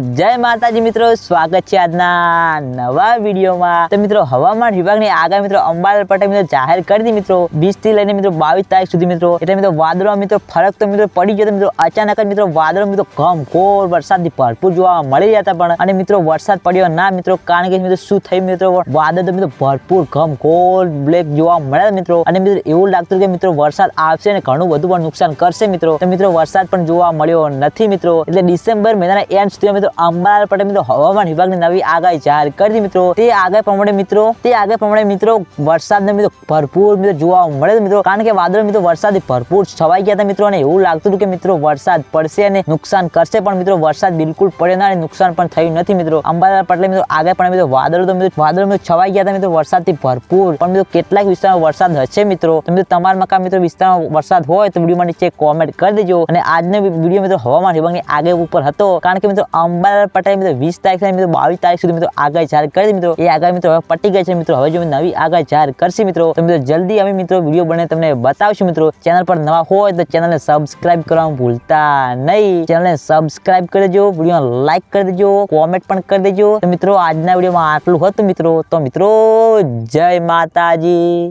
જય માતાજી મિત્રો, સ્વાગત છે આજના નવા વિડીયોમાં. તો મિત્રો, હવામાન વિભાગની આગામી મિત્રો અંબાલાલ પટેલ મિત્રો જાહેર કરી દી મિત્રો. વીસથી લઈને મિત્રો બાવીસ તારીખ સુધી મિત્રો. એટલે મિત્રો વાદળો મિત્રો ફરક તો મિત્રો પડી ગયો મિત્રો. અચાનક જ મિત્રો વાદળો મિત્રો ઘમ ઘોર વરસાદથી ભરપૂર જોવા મળી રહ્યા હતા પણ. અને મિત્રો વરસાદ પડ્યો ના મિત્રો, કારણ કે મિત્રો શું થયું મિત્રો? વાદળ તો મિત્રો ભરપૂર ઘમ ઘોર બ્લેક જોવા મળ્યા મિત્રો. અને મિત્રો એવું લાગતું કે મિત્રો વરસાદ આવશે અને ઘણું બધું પણ નુકસાન કરશે મિત્રો. તો મિત્રો વરસાદ પણ જોવા મળ્યો નથી મિત્રો. એટલે ડિસેમ્બર મહિનાના એન્ડ સુધી મિત્રો, અંબાલાલ પટેલ મિત્રો, હવામાન વિભાગની નવી આગાહી જાહેર કરી મિત્રો. તે આગાહી પ્રમાણે મિત્રો, તે આગાહી પ્રમાણે મિત્રો, વરસાદને મિત્રો ભરપૂર મિત્રો જોવા મળે મિત્રો. કારણ કે વાદળ મિત્રો વરસાદથી ભરપૂર છવાઈ ગયા હતા મિત્રો અને એવું લાગતું હતું કે મિત્રો વરસાદ પડશે અને નુકસાન કરશે. પણ મિત્રો, વરસાદ બિલકુલ પડ્યો ના નુકસાન પણ થયું નથી મિત્રો. અંબાલાલ પટેલ મિત્રો આગાહી પણ મિત્રો વાદળો તો મિત્રો, વાદળો મિત્રો છવાઈ ગયા હતા મિત્રો વરસાદથી ભરપૂર. પણ મિત્રો કેટલાક વિસ્તારમાં વરસાદ હશે મિત્રો. તો મિત્રો તમારા મકા મિત્રો વિસ્તારમાં વરસાદ હોય તો વિડીયોમાં નીચે કોમેન્ટ કરી દેજો. અને આજનો વીડિયો મિત્રો હવામાન વિભાગની આગે ઉપર હતો. કારણ કે મિત્રો અંબાલાલ પટેલ મિત્રો, વીસ તારીખ મિત્રો, બાવીસ તારીખ સુધી મિત્રો આગળ જાહેર કરી મિત્રો. એ આગળ મિત્રો હવે પટી ગઈ છે મિત્રો. હવે જો નવી આગળ જાહેર કરશે મિત્રો, તો મિત્રો જલ્દી અમે મિત્રો વીડિયો બને તમને બતાવશું મિત્રો. ચેનલ પર નવા હોય તો ચેનલને સબસ્ક્રાઇબ કરવાનું ભૂલતા નહીં. ચેનલને સબસ્ક્રાઇબ કરી દેજો વીડિયો લાઈક કરી દેજો કોમેન્ટ પણ કરી દેજો. તો મિત્રો, આજના વિડીયોમાં આટલું હતું મિત્રો. તો મિત્રો, જય માતાજી.